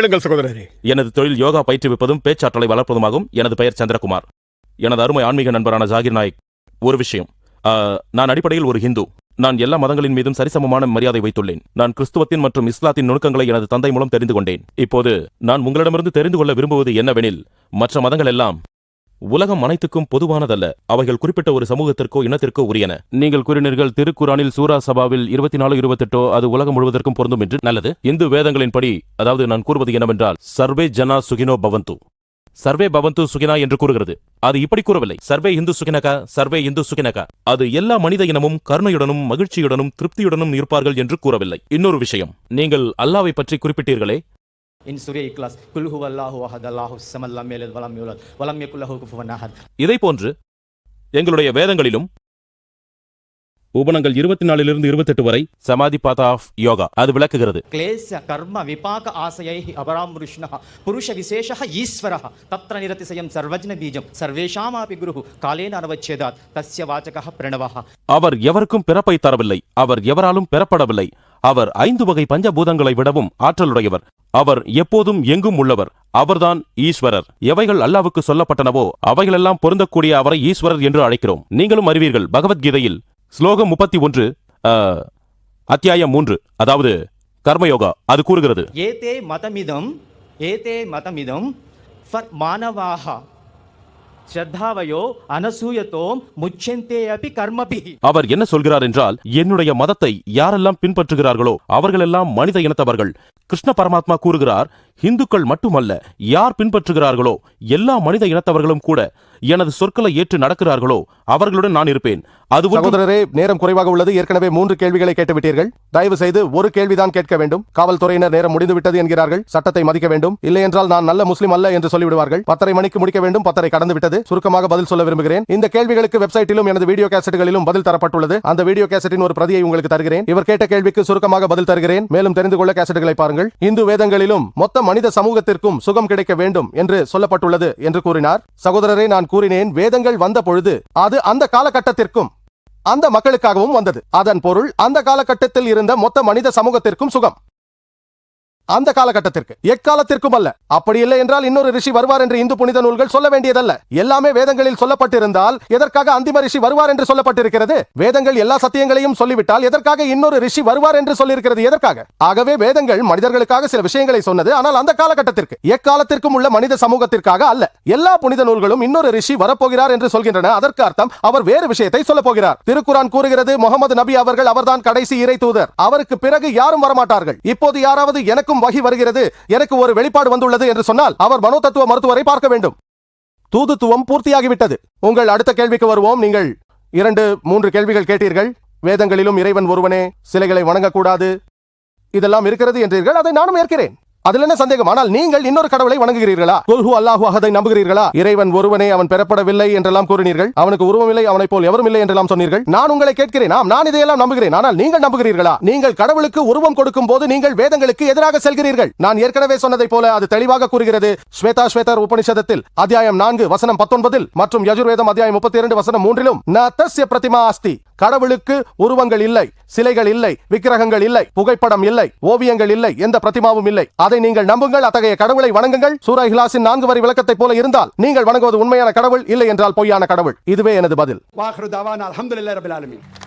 கேளுங்கள் சகோதரரே. எனது தொழில் யோகா பயிற்றுவிப்பதும் பேச்சாற்றலை வளர்ப்பதுமாகும். எனது பெயர் சந்திரகுமார். எனது அருமை ஆன்மீக நண்பரான ஜாகிர் நாயக். ஒரு விஷயம். ஆ, நான் அடிப்படையில் ஒரு ஹிந்து. நான் எல்லா மதங்களின் மீதும் சரிசமமான மரியாதை வைத்துள்ளேன். நான் கிறிஸ்துவத்தின் மற்றும் இஸ்லாத்தின் நுணுக்கங்களை எனது தந்தை மூலம் தெரிந்து கொண்டேன். இப்போது நான் உங்களிடமிருந்து தெரிந்து கொள்ள விரும்புவது என்னவெனில் மற்ற மதங்கள் எல்லாம் உலகம் அனைத்துக்கும் பொதுவானதல்ல. அவைகள் குறிப்பிட்ட ஒரு சமூகத்திற்கோ இனத்திற்கோ உரியன. நீங்கள் கூறினீர்கள் திருக்குறானில் சூரா சபாவில் இருபத்தி நாலு இருபத்தெட்டோ அது உலகம் முழுவதற்கும் பொருந்தும் என்று. நல்லது. இந்து வேதங்களின்படி அதாவது நான் கூறுவது என்னவென்றால் சர்வே ஜனா சுகினோ பவந்து. சர்வே பவந்து சுகினா என்று கூறுகிறது. அது இப்படி கூறவில்லை. சர்வே இந்து சுகினகா சர்வே இந்து சுகினகா. அது எல்லா மனித இனமும் கருணையுடனும் மகிழ்ச்சியுடனும் திருப்தியுடனும் இருப்பார்கள் என்று கூறவில்லை. இன்னொரு விஷயம். நீங்கள் அல்லாவை பற்றி குறிப்பிட்டீர்களே இதை போன்று எங்களுடைய வேதங்களிலும் உபனங்கள் இருபத்தி நாலிலிருந்து இருபத்தெட்டு வரை சமாதி பாத் ஆஃப் யோகா. அது விளக்குகிறது. கிளேச கர்ம விபாக ஆசையை அபராம் ருஷ்ணா புருஷ விசேஷ ஈஸ்வர தத்ர நிரதிசயம் சர்வஜ்ன பீஜம் சர்வேஷாமாபி குரு காலேன அனவச்சேதாத் தஸ்ய வாச்சக பிரணவா அவர் எவருக்கும் பிறப்பை தரவில்லை. அவர் எவராலும் பெறப்படவில்லை. அவர் ஐந்து வகை பஞ்சபூதங்களை விடவும் ஆற்றலுடையவர். அவர் எப்போதும் எங்கும் உள்ளவர். அவர்தான் ஈஸ்வரர். எவைகள் அல்லாவுக்கு சொல்லப்பட்டனவோ அவைகளெல்லாம் பொருந்தக்கூடிய அவரை ஈஸ்வரர் என்று அழைக்கிறோம். நீங்களும் அறிவீர்கள். பகவத்கீதையில் ஸ்லோகம் முப்பத்தி ஒன்று அத்தியாயம் மூன்று அதாவது கர்மயோகா அது கூறுகிறது. ஏதே மதமிதம் ஏதே மதமிதம் ஃபர் ஸ்ரத்தாவையோ அனசூயத்தோ முச்சந்தே அபி கர்மபி. அவர் என்ன சொல்கிறார் என்றால் என்னுடைய மதத்தை யாரெல்லாம் பின்பற்றுகிறார்களோ அவர்களெல்லாம் மனித இனத்தவர்கள். கிருஷ்ண பரமாத்மா கூறுகிறார் இந்துக்கள் மட்டுமல்ல யார் பின்பற்றுகிறார்களோ எல்லா மனித இனத்தவர்களும் கூட எனது சொற்களை ஏற்று நடக்கிறார்களோ அவர்களுடன் நான் இருப்பேன். அது சகோதரரே நேரம் குறைவாக உள்ளது. ஏற்கனவே மூன்று கேள்விகளை கேட்டுவிட்டீர்கள். தயவு செய்து ஒரு கேள்விதான் கேட்க வேண்டும். காவல்துறையினர் நேரம் முடிந்துவிட்டது என்கிறார்கள். சட்டத்தை மதிக்க வேண்டும். இல்லை என்றால் நான் நல்ல முஸ்லிம் அல்ல என்று சொல்லிவிடுவார்கள். பத்தரை மணிக்கு முடிக்க வேண்டும். பத்தரை கடந்து விட்டது சுருக்கமாக பதில் சொல்ல விரும்புகிறேன். இந்த கேள்விகளுக்கு வெப்சைட்டிலும் எனது வீடியோ கேசட்டுகளிலும் பதில் தரப்பட்டுள்ளது. அந்த வீடியோ கேசட்டின் ஒரு பிரதியை உங்களுக்கு தருகிறேன். இவர் கேட்ட கேள்விக்கு சுருக்கமாக பதில் தருகிறேன். மேலும் தெரிந்து கொள்ள கேசட்டுகளை பாருங்கள். இந்து வேதங்களிலும் மொத்த மனித சமூகத்திற்கும் சுகம் கிடைக்க வேண்டும் என்று சொல்லப்பட்டுள்ளது என்று கூறினார். சகோதரரை நான் கூறினேன் வேதங்கள் வந்த பொழுது அது அந்த காலகட்டத்திற்கும் அந்த மக்களுக்காகவும் வந்தது. அதன் பொருள் அந்த காலகட்டத்தில் இருந்த மொத்த மனித சமூகத்திற்கும் சுகம். அந்த காலகட்டத்திற்கு. எக்காலத்திற்கும் அல்ல அப்படி இல்லை என்றால் இன்னொரு ரிஷி வருவார் என்று இந்து புனித நூல்கள் சொல்ல வேண்டியதல்ல. எல்லாமே வேதங்களில் சொல்லப்பட்டிருந்தால் எதற்காக அந்திம ரிஷி வருவார் என்று சொல்லப்பட்டிருக்கிறது? வேதங்கள் எல்லா சத்தியங்களையும் சொல்லிவிட்டால் எதற்காக இன்னொரு ரிஷி வருவார் என்று சொல்லியிருக்கிறது? எதற்காக? ஆகவே வேதங்கள் மனிதர்களுக்காக சில விஷயங்களை சொன்னது. ஆனால் அந்த காலகட்டத்திற்கு எக்காலத்திற்கும் உள்ள மனித சமூகத்திற்காக அல்ல. எல்லா புனித நூல்களும் இன்னொரு ரிஷி வரப்போகிறார் என்று சொல்கின்றன. அதற்கு அர்த்தம் அவர் வேறு விஷயத்தை சொல்ல போகிறார் திருக்குரான் கூறுகிறது முகமது நபி அவர்கள் அவர்தான் கடைசி இறை தூதர். அவருக்கு பிறகு யாரும் வரமாட்டார்கள். இப்போது யாராவது எனக்கும் வகி வருகிறது. எனக்கு ஒரு வெளிப்பாடு வந்துள்ளது என்று சொன்னால் அவர் மனோதத்துவ மருத்துவரை பார்க்க வேண்டும். தூதுத்துவம் பூர்த்தியாகிவிட்டது. உங்கள் அடுத்த கேள்விக்கு வருவோம். நீங்கள் இரண்டு மூன்று கேள்விகள் கேட்டீர்கள். வேதங்களிலும் இறைவன் ஒருவனே. சிலைகளை வணங்கக்கூடாது. இதெல்லாம் இருக்கிறது என்றீர்கள். அதை நானும் ஏற்கிறேன். அதுல என்ன சந்தேகம்? ஆனால் நீங்கள் இன்னொரு கடவுளை வணங்குகிறீர்களா? குல்ஹு அல்லாஹு அகதை நம்புகிறீர்களா? இறைவன் ஒருவனே அவன் பெறப்படவில்லை என்றெல்லாம் கூறினீர்கள். அவனுக்கு உருவமில்லை அவனைப் போல் எவரும் இல்லை என்றெல்லாம் சொன்னீர்கள். நான் உங்களை கேட்கிறேன். ஆம் நான் இதையெல்லாம் நம்புகிறேன். ஆனால் நீங்கள் நம்புகிறீர்களா? நீங்கள் கடவுளுக்கு உருவம் கொடுக்கும் போது நீங்கள் வேதங்களுக்கு எதிராக செல்கிறீர்கள். நான் ஏற்கனவே சொன்னதைப் போல அது தெளிவாக கூறுகிறது. ஸ்வேதா ஸ்வேதர் உபனிஷதத்தில் அத்தியாயம் நான்கு வசனம் பத்தொன்பதில் மற்றும் யஜுர்வேதம் அத்தியாயம் முப்பத்தி இரண்டு வசனம் மூன்றிலும் ந தஸ்ய பிரதிமா அஸ்தி கடவுளுக்கு உருவங்கள் இல்லை சிலைகள் இல்லை விக்கிரகங்கள் இல்லை புகைப்படம் இல்லை ஓவியங்கள் இல்லை எந்த பிரதிமாவும் இல்லை. அதை நீங்கள் நம்புங்கள். அத்தகைய கடவுளை வணங்குங்கள். சூரா ஹிலாசின் நான்கு வரி விளக்கத்தைப் போல இருந்தால் நீங்கள் வணங்குவது உண்மையான கடவுள் இல்லை என்றால் பொய்யான கடவுள். இதுவே எனது பதில்.